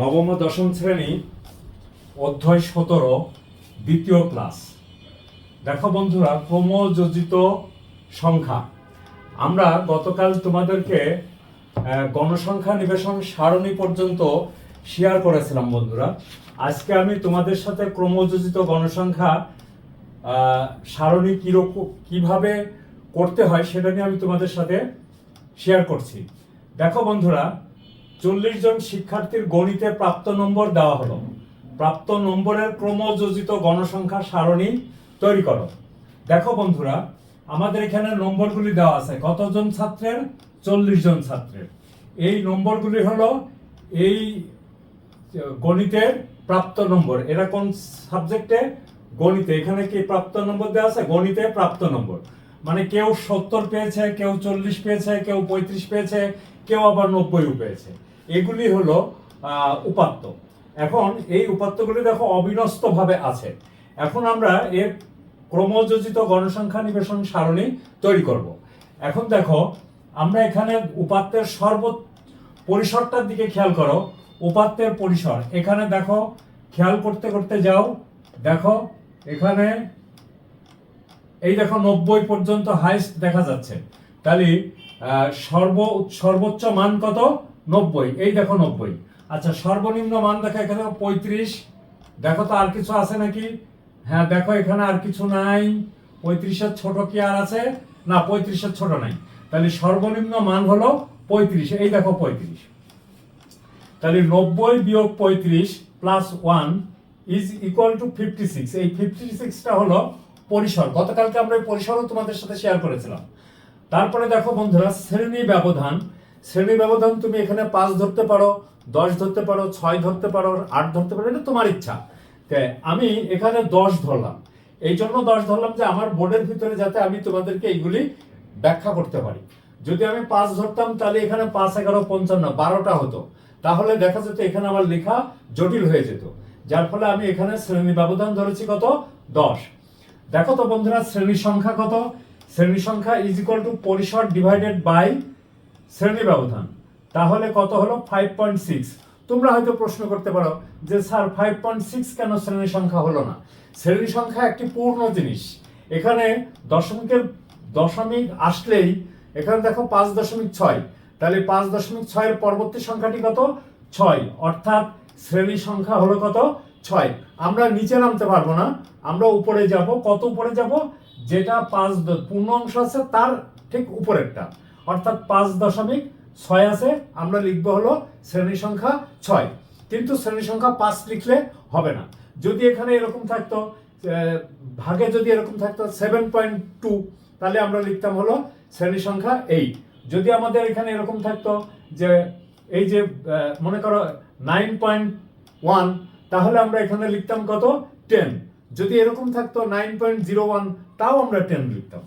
নবম দশম শ্রেণি, অধ্যায় সতেরো, দ্বিতীয় ক্লাস। দেখো বন্ধুরা, ক্রমযোজিত সংখ্যা। আমরা গতকাল তোমাদেরকে গণসংখ্যা নিবেশন সারণী পর্যন্ত শেয়ার করেছিলাম বন্ধুরা। আজকে আমি তোমাদের সাথে ক্রমযোজিত গণসংখ্যা সারণী কীরকম, কীভাবে করতে হয় সেটা নিয়ে আমি তোমাদের সাথে শেয়ার করছি। দেখো বন্ধুরা চল্লিশ জন শিক্ষার্থীর গণিতে প্রাপ্ত নম্বর দেওয়া হলো। প্রাপ্ত নম্বরের ক্রমযোজিত গণসংখ্যা সারণী তৈরি করো। দেখো বন্ধুরা, আমাদের এখানে নম্বরগুলি দেওয়া আছে। কতজন ছাত্রের? চল্লিশ জন ছাত্রের। এই নম্বরগুলি হলো এই গণিতের প্রাপ্ত নম্বর। এরা কোন সাবজেক্টে? গণিতে। এখানে কি প্রাপ্ত নম্বর দেওয়া আছে? গণিতে প্রাপ্ত নম্বর। মানে কেউ সত্তর পেয়েছে, কেউ চল্লিশ পেয়েছে, কেউ পঁয়ত্রিশ পেয়েছে, কেউ আবার নব্বইও পেয়েছে। এগুলি হলো উপাত্ত। এখন এই উপাত্তগুলি দেখো অবিনস্ত ভাবে আছে। এখন আমরা এর ক্রমযোজিত গণসংখ্যা নিবেশন সারণী তৈরি করব। এখন দেখো, আমরা এখানে উপাত্তের সর্ব পরিসরটার দিকে খেয়াল করো। উপাত্তের পরিসর, এখানে দেখো, খেয়াল করতে করতে যাও। দেখো, এখানে এই দেখো নব্বই পর্যন্ত হাইস্ট দেখা যাচ্ছে। তাহলে সর্ব, সর্বোচ্চ মান কত? নব্বই, এই দেখো নব্বই। আচ্ছা সর্বনিম্ন মান দেখো এখানে পঁয়ত্রিশ। দেখো তো আর কিছু আছে নাকি? হ্যাঁ দেখো এখানে আর কিছু নাই। পঁয়ত্রিশের ছোট কি আর আছে? না, পঁয়ত্রিশের ছোট নাই। তাহলে সর্বনিম্ন মান হলো পঁয়ত্রিশ। এই দেখো পঁয়ত্রিশ। তাহলে নব্বই বিয়োগ পঁয়ত্রিশ plus one is equal to fifty six এই ফিফটি সিক্সটা হলো পরিসর। গতকালকে আমরা এই পরিসরও তোমাদের সাথে শেয়ার করেছিলাম। তারপরে দেখো বন্ধুরা, শ্রেণি ব্যবধান। শ্রেণি ব্যবধান তুমি এখানে পাঁচ ধরতে পারো, দশ ধরতে পারো, ছয় ধরতে পারো, আট ধরতে পারো, এটা তোমার ইচ্ছা। আমি এখানে দশ ধরলাম। এই জন্য দশ ধরলাম যে আমার বোর্ডের ভিতরে যাতে আমি তোমাদেরকে এইগুলি ব্যাখ্যা করতে পারি। যদি আমি পাঁচ ধরতাম, তাহলে এখানে পাঁচ, এগারো, পঞ্চান্ন, বারোটা হতো। তাহলে দেখা যেত এখানে আমার লেখা জটিল হয়ে যেত। যার ফলে আমি এখানে শ্রেণি ব্যবধান ধরেছি কত? দশ। দেখো তো বন্ধুরা, শ্রেণি সংখ্যা কত? শ্রেণি সংখ্যা ইজ ইকুয়াল টু পরিসর ডিভাইডেড বাই শ্রেণি ব্যবধান। তাহলে কত হলো? ফাইভ পয়েন্ট সিক্স তোমরা হয়তো প্রশ্ন করতে পারো যে, স্যার ফাইভ পয়েন্ট সিক্স কেন শ্রেণি সংখ্যা হলো না? শ্রেণি সংখ্যা একটি পূর্ণ জিনিস। এখানে দশমিকের দশমিক আসলেই, এখানে দেখো পাঁচ দশমিক ছয়। তাহলে পাঁচ দশমিক ছয়ের পরবর্তী সংখ্যাটি কত? ছয়। অর্থাৎ শ্রেণি সংখ্যা হলো কত? ছয়। আমরা নিচে নামতে পারব না। আমরা উপরে যাব। কত উপরে যাব? যেটা পাঁচ পূর্ণ অংশ আছে, তার ঠিক উপরেরটা। অর্থাৎ পাঁচ দশমিক ছয় আছে, আমরা লিখব হলো শ্রেণি সংখ্যা ছয়। কিন্তু শ্রেণি সংখ্যা পাঁচ লিখলে হবে না। যদি এখানে এরকম থাকতো ভাগে যদি এরকম থাকতো সেভেন পয়েন্ট টু, তাহলে আমরা লিখতাম হলো শ্রেণি সংখ্যা এইট। যদি আমাদের এখানে এরকম থাকতো যে, এই যে মনে করো নাইন পয়েন্ট ওয়ান, তাহলে আমরা এখানে লিখতাম কত? টেন। যদি এরকম থাকতো নাইন পয়েন্ট জিরো ওয়ান, তাও আমরা টেন লিখতাম।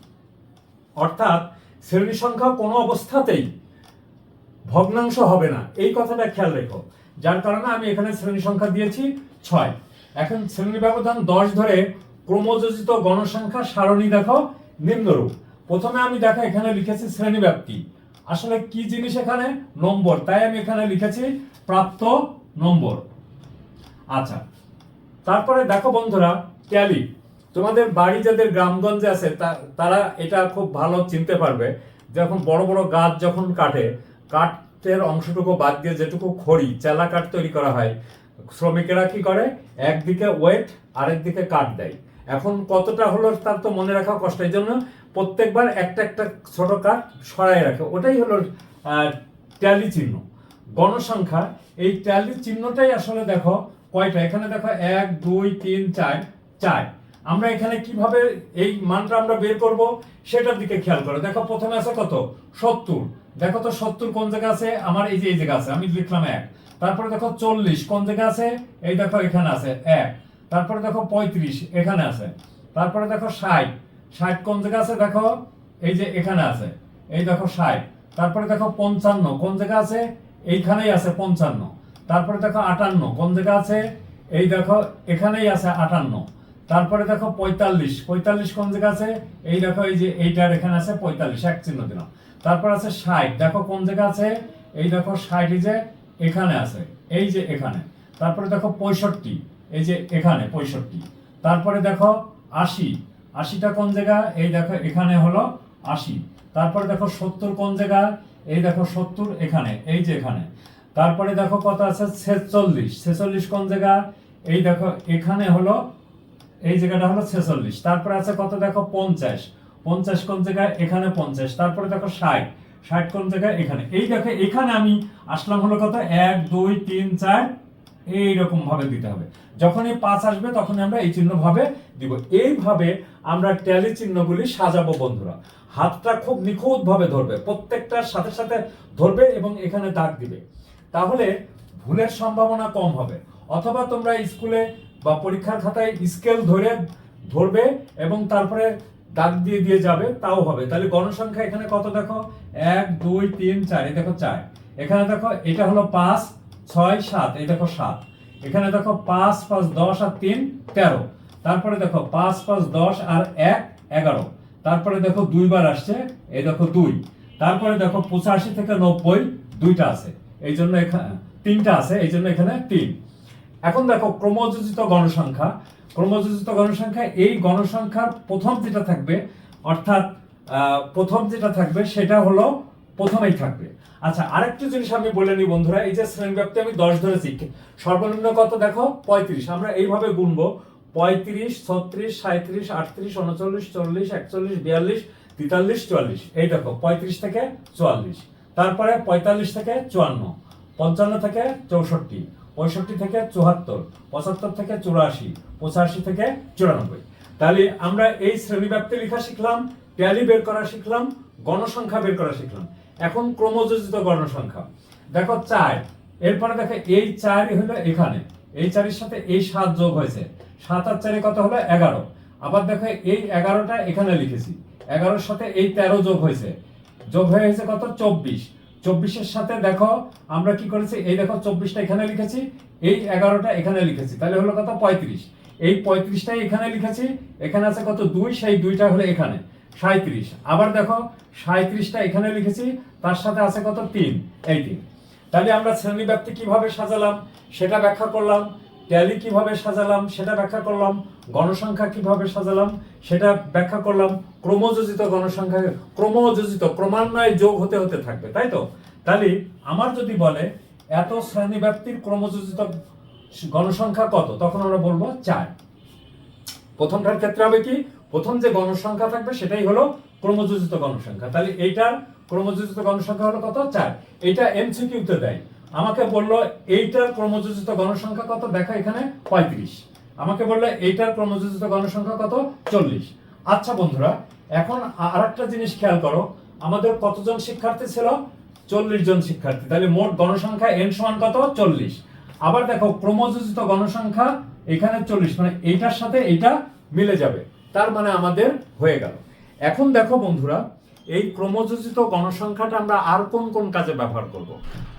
অর্থাৎ শ্রেণি সংখ্যা কোনো অবস্থাতেই ভগ্নাংশ হবে না। এই কথাটা খেয়াল রেখো। যার কারণে আমি এখানে শ্রেণি সংখ্যা দিয়েছি ছয়। এখন শ্রেণি ব্যবধান দশ ধরে ক্রমযোজিত গণসংখ্যা সারণী দেখো, নিম্নরূপ। প্রথমে আমি দেখো এখানে লিখেছি শ্রেণি ব্যাপ্তি। আসলে কি জিনিস এখানে? নম্বর। তাই আমি এখানে লিখেছি প্রাপ্ত নম্বর। আচ্ছা। তারপরে দেখো বন্ধুরা, ট্যালি। তোমাদের বাড়ি যাদের গ্রামগঞ্জে আছে তারা এটা খুব ভালো চিনতে পারবে। যখন বড় বড় গাছ যখন কাটে, কাঠের অংশটুকু বাদ দিয়ে যেটুকু খড়ি, চেলা কাঠ তৈরি করা হয়, শ্রমিকেরা কি করে? একদিকে ওয়েট আরেক দিকে কাঠ দেয়। এখন কতটা হলো তার তো মনে রাখা কষ্ট। এই জন্য প্রত্যেকবার একটা একটা ছোট কাঠ সরাই রাখে। ওটাই হলো ট্যালি চিহ্ন। গণসংখ্যা, এই ট্যালি চিহ্নটাই আসলে দেখো কয়টা? এখানে দেখো এক, দুই, তিন, চার চার। আমরা এখানে কীভাবে এই মানটা আমরা বের করব সেটার দিকে খেয়াল করো। দেখো, প্রথমে আছে কত? সত্তর। দেখো তো, সত্তর কোন জায়গা আছে? আমার এই যে, এই জায়গা আছে, আমি লিখলাম এক। তারপরে দেখো, চল্লিশ। কোন জায়গা আছে? এই দেখো, এখানে আছে, এক। তারপরে দেখো, পঁয়ত্রিশ। এখানে আছে। তারপরে দেখো, ষাট। ষাট কোন জায়গা আছে? দেখো, এই যে, এখানে আছে। এই দেখো, ষাট। তারপরে দেখো, পঞ্চান্ন। কোন জায়গা আছে? এইখানেই আছে, পঞ্চান্ন। তারপরে দেখো, আটান্ন। কোন জায়গা আছে? এই দেখো, এখানেই আছে, আটান্ন। তারপরে দেখো পঁয়তাল্লিশ। পঁয়তাল্লিশ কোন জায়গা আছে? এই দেখো, এই যে এইটার এখানে আছে পঁয়তাল্লিশ, এক চিহ্ন দিলাম। তারপর আছে ষাট। দেখো কোন জায়গা আছে? এই দেখো ষাট যে এখানে আছে। এই যে এখানে। তারপরে দেখো পঁয়ষট্টি। এই যে এখানে, পঁয়ষট্টি। তারপরে দেখো আশি। আশিটা কোন জায়গা এই দেখো এখানে হলো আশি। তারপরে দেখো সত্তর কোন জায়গা এই দেখো সত্তর এখানে, এই যে এখানে। তারপরে দেখো কত আছে? ছেচল্লিশ। ছেচল্লিশ কোন জায়গা এই দেখো এখানে হলো এই জায়গাটা হলো ছেচল্লিশ। তারপরে আছে কত দেখো? পঞ্চাশ। পঞ্চাশ কোন জায়গায়? এখানে পঞ্চাশ। তারপরে দেখো ষাট। ষাট কোন জায়গায়? এখানে। এই দেখো, এখানে আমি আসলাম হলো কত? এক, দুই, তিন, চার। এইরকম ভাবে দিতে হবে। যখনই পাঁচ আসবে তখন আমরা এই চিহ্ন ভাবে দিব। এইভাবে আমরা ট্যালি চিহ্নগুলি সাজাবো বন্ধুরা। হাতটা খুব নিখুঁত ভাবে ধরবে। প্রত্যেকটার সাথে সাথে ধরবে এবং এখানে দাগ দিবে। তাহলে ভুলের সম্ভাবনা কম হবে। অথবা তোমরা স্কুলে বা পরীক্ষার খাতায় স্কেল ধরে ধরবে এবং তারপরে দাগ দিয়ে দিয়ে যাবে, তাও হবে। তাহলে গণসংখ্যা এখানে কত দেখো? এক, দুই, তিন, চার, এই দেখো চার। এখানে দেখো, এটা হলো পাঁচ, ছয়, সাত, এই দেখো সাত। এখানে দেখো পাঁচ পাঁচ, দশ আর তিন, তেরো। তারপরে দেখো পাঁচ পাঁচ, দশ আর এক, এগারো। তারপরে দেখো দুইবার আসছে, এই দেখো দুই। তারপরে দেখো পঁচাশি থেকে নব্বই, দুইটা আছে। এই জন্য এখানে তিনটা আছে, এই জন্য এখানে তিন। এখন দেখো ক্রমযোজিত গণসংখ্যা। ক্রমযোজিত গণসংখ্যা, এই গণসংখ্যার প্রথম যেটা থাকবে, অর্থাৎ প্রথম যেটা থাকবে সেটা হলো প্রথমেই থাকবে। আচ্ছা আরেকটা জিনিস আমি বলে নিই বন্ধুরা, এই যে শ্রেণীব্যাপ্তি আমি দশ ধরে ধরেছি, সর্বনিম্ন কত দেখো? পঁয়ত্রিশ। আমরা এইভাবে গুনবো, পঁয়ত্রিশ, ছত্রিশ সাঁত্রিশ আটত্রিশ, উনচল্লিশ, চল্লিশ, একচল্লিশ, বিয়াল্লিশ, তেতাল্লিশ, চুয়াল্লিশ। এই দেখো, পঁয়ত্রিশ থেকে চুয়াল্লিশ। তারপরে পঁয়তাল্লিশ থেকে চুয়ান্ন, পঞ্চান্ন থেকে চৌষট্টি। পঁয়ষট্টি থেকে চুয়াত্তর, পঁচাত্তর থেকে চুরাশি, পঁচাশি থেকে চুরানব্বই। তাহলে আমরা এই শ্রেণীব্যাপ্তি লেখা শিখলাম, ট্যালি বের করা শিখলাম, গণসংখ্যা বের করা শিখলাম। এখন ক্রমযোজিত গণসংখ্যা। দেখো চার, এরপরে দেখো এই চারই হলো এখানে। এই চারের সাথে এই সাত যোগ হয়েছে। সাত আর চারে কত হলো? এগারো। আবার দেখো এই এগারোটা এখানে লিখেছি। এগারোর সাথে এই তেরো যোগ হয়েছে। যোগ হয়ে গেছে কত? চব্বিশ। চব্বিশের সাথে দেখো, আমরা কি করেছি? এই দেখো, চব্বিশটা এখানে লিখেছি, এই এগারোটা এখানে লিখেছি। তাহলে হলো কত? পঁয়ত্রিশ। এই পঁয়ত্রিশটাই এখানে লিখেছি, এখানে আছে কত? দুই, সেই দুইটা হলো এখানে। সাঁত্রিশ আবার দেখো সাঁত্রিশটা এখানে লিখেছি, তার সাথে আছে কত? তিন। এই তিন। তাহলে আমরা শ্রেণি ব্যাপ্তি কীভাবে সাজালাম? সেটা ব্যাখ্যা করলাম। ট্যালি কীভাবে সাজালাম, সেটা ব্যাখ্যা করলাম, গণসংখ্যা কীভাবে সাজালাম, সেটা ব্যাখ্যা করলাম, ক্রমযোজিত গণসংখ্যা, ক্রমযোজিত, ক্রমান্বয়ে যোগ হতে হতে থাকবে, তাই তো? তাহলে আমার যদি বলে, এত শ্রেণি ব্যাপ্তির ক্রমযোজিত গণসংখ্যা কত? তখন আমরা বলব চার। প্রথমটার ক্ষেত্রে হবে কি? প্রথম যে গণসংখ্যা থাকবে, সেটাই হলো ক্রমযোজিত গণসংখ্যা। তাহলে এইটার ক্রমযোজিত গণসংখ্যা হলো কত? চার। এটা এমসিকিউতে দেয়। আমাকে বলল, এইটার ক্রমযোজিত গণসংখ্যা কত? দেখো এখানে পঁয়ত্রিশ। আমাকে বলল, এইটার ক্রমযোজিত গণসংখ্যা কত? চল্লিশ। আচ্ছা বন্ধুরা, এখন আর একটা জিনিস খেয়াল করো। আমাদের কতজন শিক্ষার্থী ছিল? চল্লিশ জন শিক্ষার্থী। তাহলে মোট গণসংখ্যা এন সমান কত? চল্লিশ। আবার দেখো, ক্রমযোজিত গণসংখ্যা এখানে চল্লিশ মানে এইটার সাথে এইটা মিলে যাবে। তার মানে আমাদের হয়ে গেল। এখন দেখো বন্ধুরা এই ক্রমযোজিত গণসংখ্যাটা আমরা আর কোন কোন কাজে ব্যবহার করব?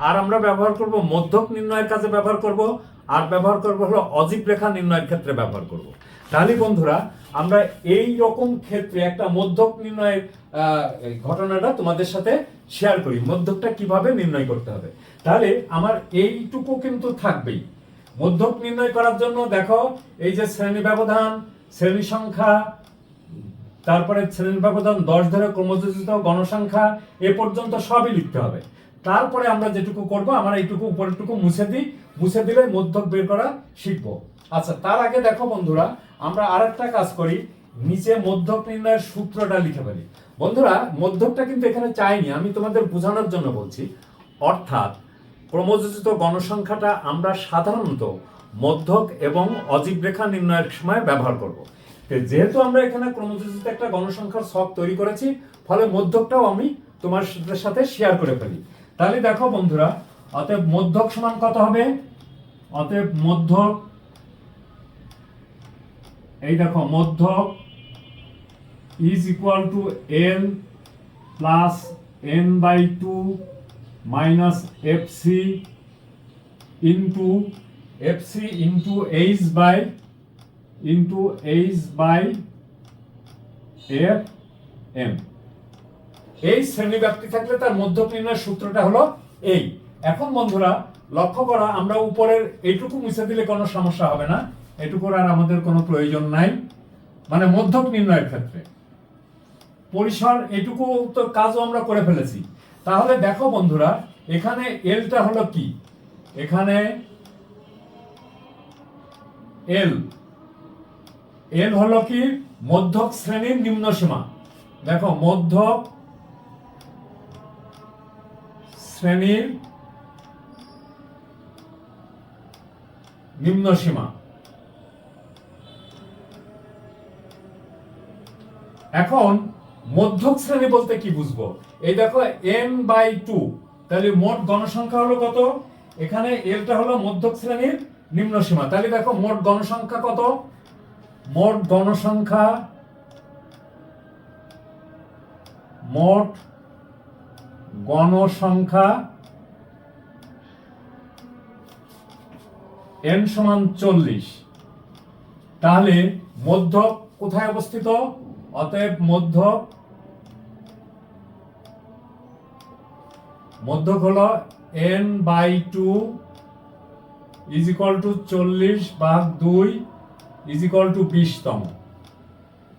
আর আমরা ব্যবহার করব মধ্যক নির্ণয়ের কাজে ব্যবহার করব, আর ব্যবহার করব হলো অজীব রেখা নির্ণয়ের ক্ষেত্রে ব্যবহার করব। তাহলে বন্ধুরা, আমরা এই রকম ক্ষেত্রে একটা মধ্যক নির্ণয়ের ঘটনাটা তোমাদের সাথে শেয়ার করি। মধ্যকটা কীভাবে নির্ণয় করতে হবে? তাহলে আমার এইটুকু কিন্তু থাকবেই। মধ্যক নির্ণয় করার জন্য দেখো, এই যে শ্রেণি ব্যবধান, শ্রেণি সংখ্যা তারপরে শ্রেণি ব্যবধান দশ ধরে ক্রমযোজিত গণসংখ্যা এ পর্যন্ত সবই লিখতে হবে। তারপরে আমরা যেটুকু করব, আমরা এইটুকু উপরেরটুকু মুছে দিই। মুছে দিলে মধ্যক বের করা শিখব। আচ্ছা তার আগে দেখো বন্ধুরা, আমরা আরেকটা কাজ করি, নিচে মধ্যক নির্ণয়ের সূত্রটা লিখে ফেলি। বন্ধুরা, মধ্যকটা কিন্তু এখানে চাইনি, আমি তোমাদের বোঝানোর জন্য বলছি। অর্থাৎ, ক্রমযোজিত গণসংখ্যাটা আমরা সাধারণত মধ্যক এবং অজীব রেখা নির্ণয়ের সময় ব্যবহার করব। যেহেতু আমরা এখানে ক্রমযোজিত একটা গণসংখ্যার ছক তৈরি করেছি, ফলে মধ্যকটাও আমি তোমার সাথে শেয়ার করে ফেলি। তাহলে দেখো বন্ধুরা, অতএব মধ্যক সমান কত হবে? অতএব মধ্যক, এই দেখো, মধ্যক is equal to L plus N by two minus F C into F C into H by into H by F M এই শ্রেণি ব্যাপ্তি থাকলে তার মধ্য নির্ণয়ের সূত্রটা হলো এই। এখন বন্ধুরা, লক্ষ্য করা, আমরা উপরের এইটুকু মুছে দিলে কোনো সমস্যা হবে না। এটুকুর আর আমাদের কোনো প্রয়োজন নাই। মানে মধ্যক নির্ণয়ের ক্ষেত্রে। পরিসর এটুকু তো কাজও আমরা করে ফেলেছি। তাহলে দেখো বন্ধুরা, এখানে এলটা হলো কি? এখানে এল এল হলো কি? মধ্যক শ্রেণির নিম্ন সীমা। দেখো, মধ্যক শ্রেণির নিম্ন সীমা। এখন, মধ্যক শ্রেণি বলতে কি বুঝব? এই দেখো এন বাই টু তাহলে মোট গণসংখ্যা হলো কত? এখানে এলটা হলো মধ্যক শ্রেণির নিম্ন সীমা। তাহলে দেখো, মোট গণসংখ্যা কত? মোট গণসংখ্যা মোট গণসংখ্যা এন সমান চল্লিশ। তাহলে মধ্যক কোথায় অবস্থিত? অতএব মধ্য মধ্যক হলো N by two is two চল্লিশ ভাগ দুই ইজ ইকুয়াল টু বিশতম।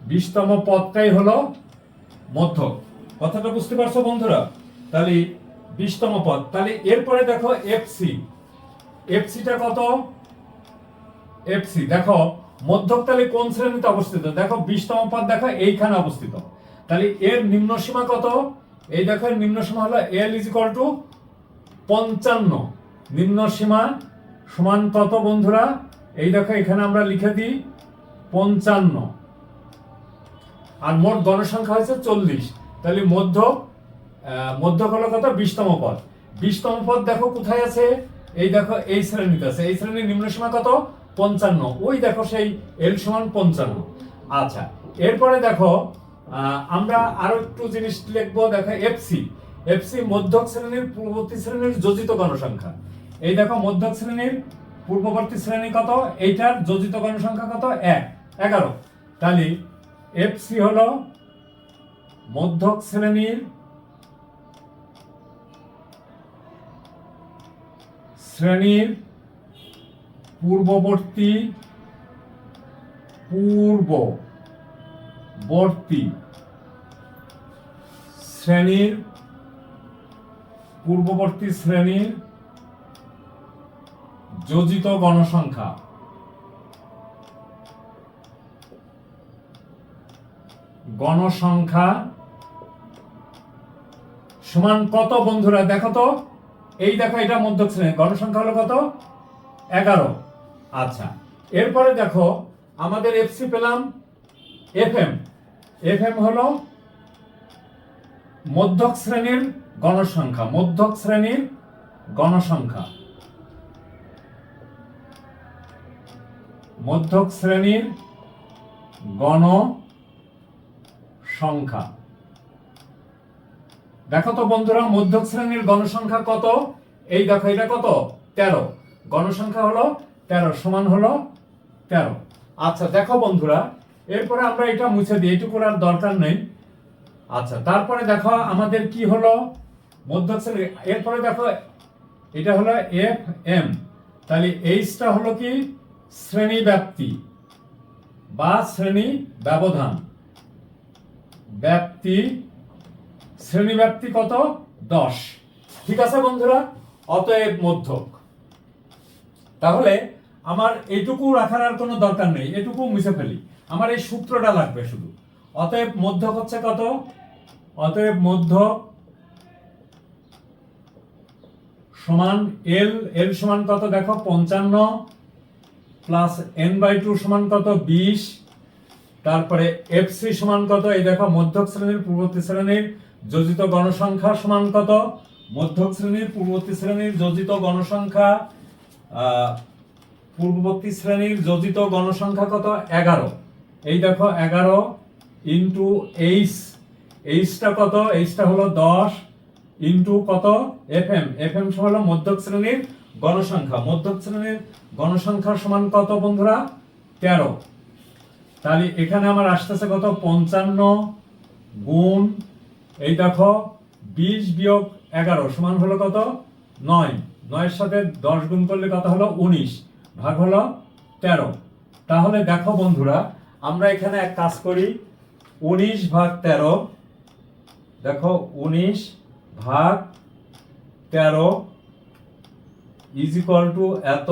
বিশতম পদটাই হলো মধ্যক। কথাটা বুঝতে পারছ বন্ধুরা? তাহলে বিশতম পদ। তাহলে এরপরে দেখো এফসি এফসিটা কত? এফসি দেখো, মধ্যক তাহলে কোন শ্রেণীতে অবস্থিত? দেখো, বিশতম পদ দেখো, এইখানে অবস্থিত। তাহলে এর নিম্ন সীমা কত? এই দেখো নিম্ন সীমা হলো এল ইজ ইকুয়াল টু পঞ্চান্ন। নিম্ন সীমা সমান কত বন্ধুরা? এই দেখো, এখানে আমরা লিখে দিই পঞ্চান্ন। আর মোট গণসংখ্যা হয়েছে চল্লিশ। তাহলে মধ্য মধ্য হলো কত? বিশতম পদ। বিশতম পদ দেখো কোথায় আছে? এই দেখো, এই শ্রেণীতে আছে। এই শ্রেণির নিম্ন সীমা কত? পঞ্চান্ন। ওই দেখো সেই এল সমান পঞ্চান্ন। আচ্ছা এরপরে দেখো আমরা আরও একটু জিনিস লিখব। দেখো এফসি এফসি মধ্যক শ্রেণির পূর্ববর্তী শ্রেণির যোজিত গণসংখ্যা। এই দেখো, মধ্যক শ্রেণির পূর্ববর্তী শ্রেণি কত? এইটার যোজিত গণসংখ্যা কত? এক। এগারো। তাহলে এফসি হল মধ্যক শ্রেণির শ্রেণির পূর্ববর্তী পূর্ববর্তী শ্রেণির পূর্ববর্তী শ্রেণির যোজিত গণসংখ্যা। গণসংখ্যা সমান কত বন্ধুরা? দেখো তো। এই দেখো, এটা মধ্যক শ্রেণি গণসংখ্যা হলো কত? এগারো। আচ্ছা এরপরে দেখো, আমাদের এফসি পেলাম এফ এম এফ এম হলো মধ্যক শ্রেণির গণসংখ্যা, মধ্যক শ্রেণির গণসংখ্যা। মধ্যক শ্রেণির গণ সংখ্যা দেখো তো বন্ধুরা, মধ্যক শ্রেণির গণসংখ্যা কত? এই দেখো, এটা কত? তেরো। গণসংখ্যা হলো তেরো সমান হলো তেরো। আচ্ছা দেখো বন্ধুরা, এরপরে আমরা এটা মুছে দিই এটুকুর আর দরকার নেই। আচ্ছা তারপরে দেখো, আমাদের কি হলো? মধ্যক শ্রেণি, এরপরে দেখো, এটা হলো এফ এম। তাহলে এইচটা হলো কি? শ্রেণি ব্যাপ্তি বা শ্রেণি ব্যবধান। ব্যাপ্তি, শ্রেণি ব্যাপ্তি কত? দশ। ঠিক আছে বন্ধুরা? অতএব মধ্যক। তাহলে আমার এইটুকু রাখার আর কোনো দরকার নেই, এটুকু মুছে ফেলি। আমার এই সূত্রটা লাগবে শুধু। অতএব মধ্যক হচ্ছে কত? অতএব মধ্যক সমান এল এল সমান কত দেখো? পঞ্চান্ন। প্লাস এন বাই টু সমান কত? বিশ। তারপরে এফসি সমান কত? এই দেখো, মধ্যক শ্রেণির পূর্ববর্তী শ্রেণির যোজিত গণসংখ্যা সমান কত? মধ্যক শ্রেণির পূর্ববর্তী শ্রেণির যোজিত গণসংখ্যা পূর্ববর্তী শ্রেণির যোজিত গণসংখ্যা কত? এগারো। এই দেখো, এগারো ইন্টু এইচ এইচটা কত? এইচটা হলো দশ ইন্টু কত? এফ এম এফ এম হলো মধ্যক শ্রেণির গণসংখ্যা মধ্যক শ্রেণির গণসংখ্যা সমান কত বন্ধুরা? তেরো। তাহলে এখানে আমার আসতেছে কত? পঞ্চান্ন গুণ, এই দেখো, বিশ বিয়োগ এগারো সমান হলো কত? নয়। নয়ের সাথে দশ গুণ করলে কত হলো? উনিশ। ভাগ হলো তেরো। তাহলে দেখো বন্ধুরা, আমরা এখানে এক কাজ করি। উনিশ ভাগ তেরো, দেখো, উনিশ ভাগ তেরো ইজ ইকুয়াল টু এত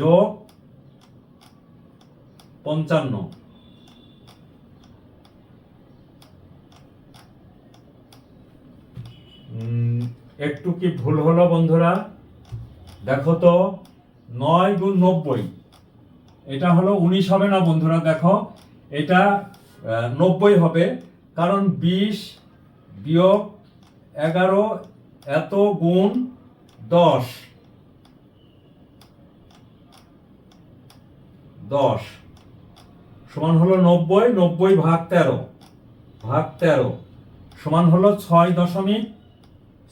যোগ পঞ্চান্ন। একটু কি ভুল হলো বন্ধুরা? দেখো তো, নয় গুণ নব্বই। এটা হলো উনিশ হবে না বন্ধুরা, দেখো। এটা নব্বই হবে, কারণ বিশ বিয়োগ এগারো এত গুণ দশ। দশ সমান হলো নব্বই নব্বই ভাগ তেরো ভাগ তেরো সমান হলো ছয় দশমিক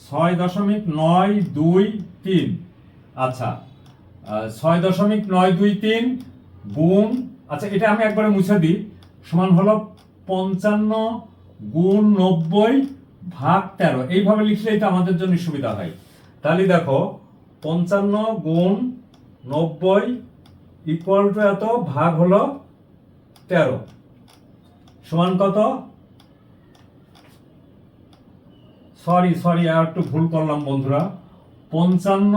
ছয় দশমিক নয় দুই তিন। আচ্ছা ছয় দশমিক নয় দুই তিন গুণ আচ্ছা এটা আমি একবারে মুছে দিই। সমান হলো পঞ্চান্ন গুণ নব্বই ভাগ তেরো। এইভাবে লিখলেই তো আমাদের জন্য সুবিধা হয়। তাহলে দেখো, পঞ্চান্ন গুণ নব্বই ইকুয়াল টু এত ভাগ হলো তেরো। সমান কত? সরি সরি আর একটু ভুল করলাম বন্ধুরা। পঞ্চান্ন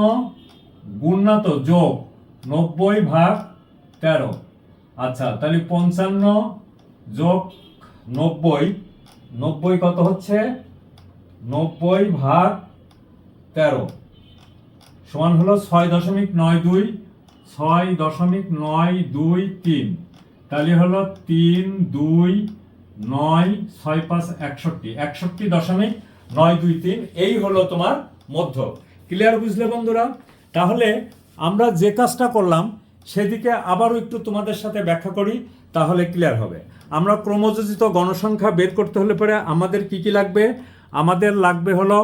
গুণ না তো যোগ নব্বই ভাগ তেরো। আচ্ছা তাহলে পঞ্চান্ন যোগ নব্বই নব্বই কত হচ্ছে? নব্বই ভাগ তেরো। সমান হলো ছয় দশমিক নয় দুই। ছয় দশমিক নয় দুই তিন। তাহলে হলো তিন দুই নয় ছয় পাঁচ একষট্টি। একষট্টি দশমিক নয় দুই তিন, এই হলো তোমার মধ্য। ক্লিয়ার বুঝলে বন্ধুরা? তাহলে আমরা যে কাজটা করলাম, সেদিকে আবারও একটু তোমাদের সাথে ব্যাখ্যা করি, তাহলে ক্লিয়ার হবে। আমরা ক্রমযোজিত গণসংখ্যা বের করতে হলে পরে আমাদের কি কি লাগবে? আমাদের লাগবে হলো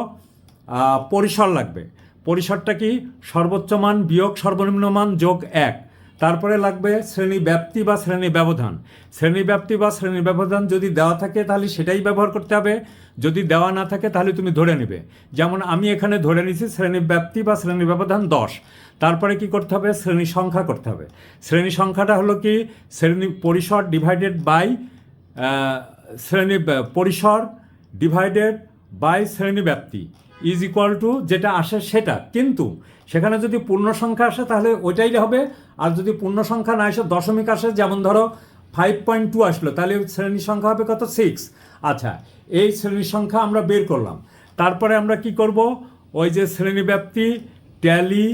পরিসর লাগবে। পরিসরটা কি? সর্বোচ্চ মান বিয়োগ সর্বনিম্ন মান যোগ এক। তারপরে লাগবে শ্রেণি ব্যাপ্তি বা শ্রেণি ব্যবধান। শ্রেণি ব্যাপ্তি বা শ্রেণি ব্যবধান যদি দেওয়া থাকে তাহলে সেটাই ব্যবহার করতে হবে। যদি দেওয়া না থাকে তাহলে তুমি ধরে নেবে। যেমন আমি এখানে ধরে নিছি শ্রেণি ব্যাপ্তি বা শ্রেণি ব্যবধান দশ। তারপরে কি করতে হবে? শ্রেণি সংখ্যা করতে হবে। শ্রেণি সংখ্যাটা হলো কি? শ্রেণি পরিসর ডিভাইডেড বাই শ্রেণি পরিসর ডিভাইডেড বাই শ্রেণি ব্যাপ্তি। ইজ ইকুয়াল টু যেটা আসে সেটা। কিন্তু সেখানে যদি পূর্ণ সংখ্যা আসে, তাহলে ওইটাই হবে। আর যদি পূর্ণ সংখ্যা না আসে, দশমিক আসে, যেমন ধরো ফাইভ পয়েন্ট টু আসলো, তাহলে শ্রেণি সংখ্যা হবে কত? সিক্স আচ্ছা এই শ্রেণি সংখ্যা আমরা বের করলাম। তারপরে আমরা কি করব? ওই যে শ্রেণীব্যাপ্তি ট্যালি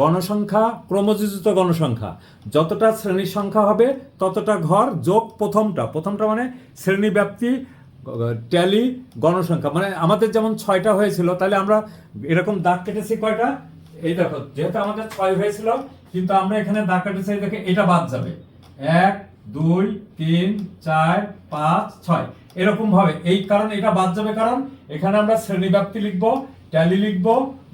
গণসংখ্যা, ক্রমযোজিত গণসংখ্যা। যতটা শ্রেণির সংখ্যা হবে, ততটা ঘর যোগ প্রথমটা। প্রথমটা মানে শ্রেণি ব্যাপ্তি ট্যালি গণসংখ্যা। মানে আমাদের যেমন ছয়টা হয়েছিল, তাহলে আমরা এরকম দাগ কেটেছি কয়টা? এই দেখো, যেহেতু আমাদের ছয় হয়েছিল, কিন্তু আমরা এখানে দাগ কেটেছি দেখে এটা বাদ যাবে। এক, দুই, তিন, চার, পাঁচ, ছয়। এরকম ভাবে এই কারণ এটা বাদ যাবে কারণ এখানে আমরা শ্রেণি ব্যাপ্তি লিখব, ট্যালি লিখব,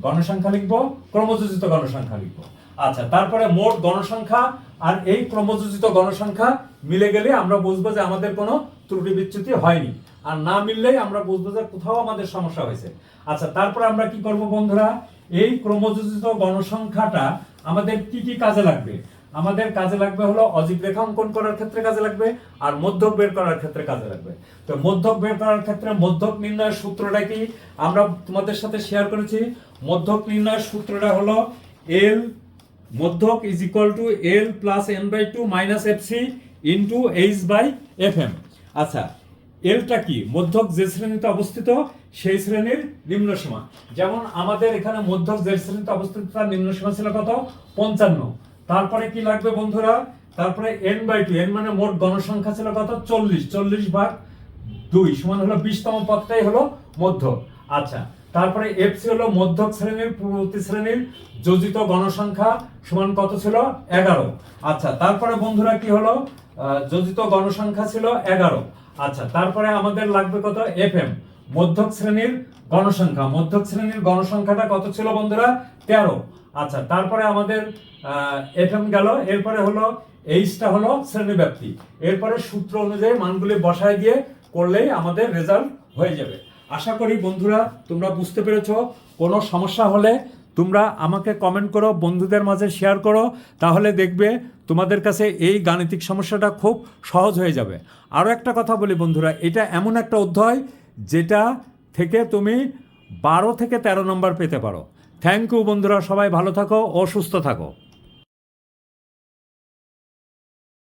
গণসংখ্যা লিখব, ক্রমযোজিত গণসংখ্যা লিখব। আচ্ছা তারপরে মোট গণসংখ্যা আর এই ক্রমযোজিত গণসংখ্যা মিলে গেলে আমরা বুঝব যে আমাদের কোনো ত্রুটি বিচ্যুতি হয়নি। আর না মিললেই আমরা বুঝব যে কোথাও আমাদের সমস্যা হয়েছে। আচ্ছা তারপরে আমরা কি করব বন্ধুরা? এই ক্রমযোজিত গণসংখ্যাটা আমাদের কি কি কাজে লাগবে? আমাদের কাজে লাগবে হলো অজিক রেখাঙ্কন করার ক্ষেত্রে কাজে লাগবে আর মধ্যক বের করার ক্ষেত্রে কাজে লাগবে। তো মধ্যক বের করার ক্ষেত্রে মধ্যক নির্ণয়ের সূত্রটা কি? আমরা তোমাদের সাথে শেয়ার করেছি। মধ্যক নির্ণয়ের সূত্রটা হলো এল মধ্যক is equal to L plus N by two minus F C into H by F M আচ্ছা এলটা কি? মধ্যক যে শ্রেণীতে অবস্থিত, সেই শ্রেণির নিম্ন সীমা। যেমন আমাদের এখানে মধ্যক যে শ্রেণীতে অবস্থিত, তার নিম্ন সীমা ছিল কত? পঞ্চান্ন। তারপরে কি লাগবে বন্ধুরা? তারপরে এন বাই টু এন মানে মোট গণসংখ্যা ছিল কত? চল্লিশ। চল্লিশ ভাগ দুই সমান হলো বিশতম পদটাই হলো মধ্যক। আচ্ছা তারপরে এফসি হলো মধ্যক শ্রেণির, পূর্ববর্তী শ্রেণির যোজিত গণসংখ্যা সমান কত ছিল? এগারো। আচ্ছা তারপরে বন্ধুরা কি হলো? যোজিত গণসংখ্যা ছিল এগারো। আচ্ছা তারপরে আমাদের লাগবে কত? এফ এম মধ্যক শ্রেণির গণসংখ্যা। মধ্যক শ্রেণির গণসংখ্যাটা কত ছিল বন্ধুরা? তেরো। আচ্ছা তারপরে আমাদের এফ এম গেল, এরপরে হলো এইচটা হলো শ্রেণি ব্যাপ্তি এরপরে সূত্র অনুযায়ী মানগুলি বসায় দিয়ে করলেই আমাদের রেজাল্ট হয়ে যাবে। আশা করি বন্ধুরা তোমরা বুঝতে পেরেছ, কোনো সমস্যা হলে তোমরা আমাকে কমেন্ট করো, বন্ধুদের মাঝে শেয়ার করো, তাহলে দেখবে তোমাদের কাছে এই গাণিতিক সমস্যাটা খুব সহজ হয়ে যাবে। আরও একটা কথা বলি বন্ধুরা, এটা এমন একটা অধ্যায় যেটা থেকে তুমি বারো থেকে তেরো নম্বর পেতে পারো। থ্যাংক ইউ বন্ধুরা, সবাই ভালো থাকো ও সুস্থ থাকো।